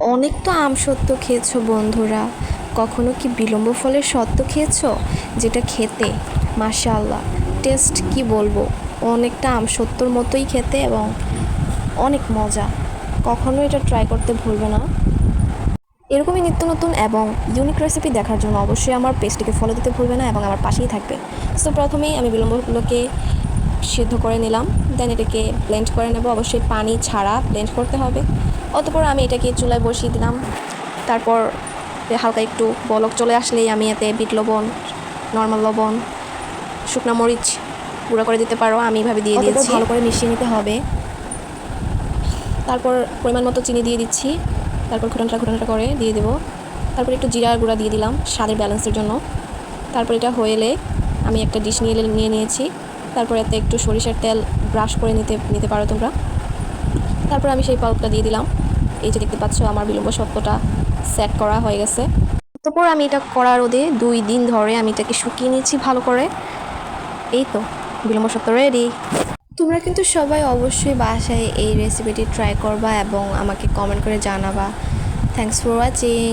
অনেক তো আম সত্য খেয়েছো, বন্ধুরা। কখনো কি বিলম্ব ফলের সত্য খেয়েছো? যেটা খেতে, মাশাআল্লাহ, টেস্ট কি বলব? অনেকটা আম সত্যর মতোই খেতে এবং অনেক মজা। কখনো এটা ট্রাই করতে ভুলবে না। এরকমই নিত্য নতুন এবং ইউনিক রেসিপি দেখার জন্য অবশ্যই আমার পেজটিকে ফলো দিতে ভুলবে না এবং আমার পাশেই থাকবে। সো প্রথমেই আমি বিলম্বগুলোকে সিদ্ধ করে নিলাম। দেন এটাকে ব্লেন্ড করে নেব। অবশ্যই পানি ছাড়া ব্লেন্ড করতে হবে। অতপর আমি এটাকে চুলায় বসিয়ে দিলাম। তারপর হালকা একটু বলক চলে আসলেই আমি এতে বিট লবণ নর্মাল লবণ শুকনো মরিচ গুঁড়ো করে দিতে পারো। আমি এইভাবে দিয়ে দিয়েছি। ভালো করে মিশিয়ে নিতে হবে। তারপর পরিমাণ মতো চিনি দিয়ে দিচ্ছি। তারপর ঘুটনটা ঘুটনটা করে দিয়ে দেবো। তারপর একটু জিরার গুঁড়া দিয়ে দিলাম স্বাদের ব্যালেন্সের জন্য। তারপর এটা হয়ে এলে আমি একটা ডিশ নিয়ে নিয়ে নিয়েছি। তারপর এতে একটু সরিষার তেল ব্রাশ করে নিতে নিতে পারো তোমরা। তারপর আমি সেই পাল্পটা দিয়ে দিলাম। এই যে দেখতে পাচ্ছ, আমার বিলম্ব সত্যটা সেট করা হয়ে গেছে। তারপর আমি এটা করার রোদে দুই দিন ধরে আমি এটাকে শুকিয়ে নিয়েছি ভালো করে। এই তো, বিলম্ব সত্য রেডি তোমরা কিন্তু সবাই অবশ্যই বাসায় এই রেসিপিটি ট্রাই করবা এবং আমাকে কমেন্ট করে জানাবা। Thanks for watching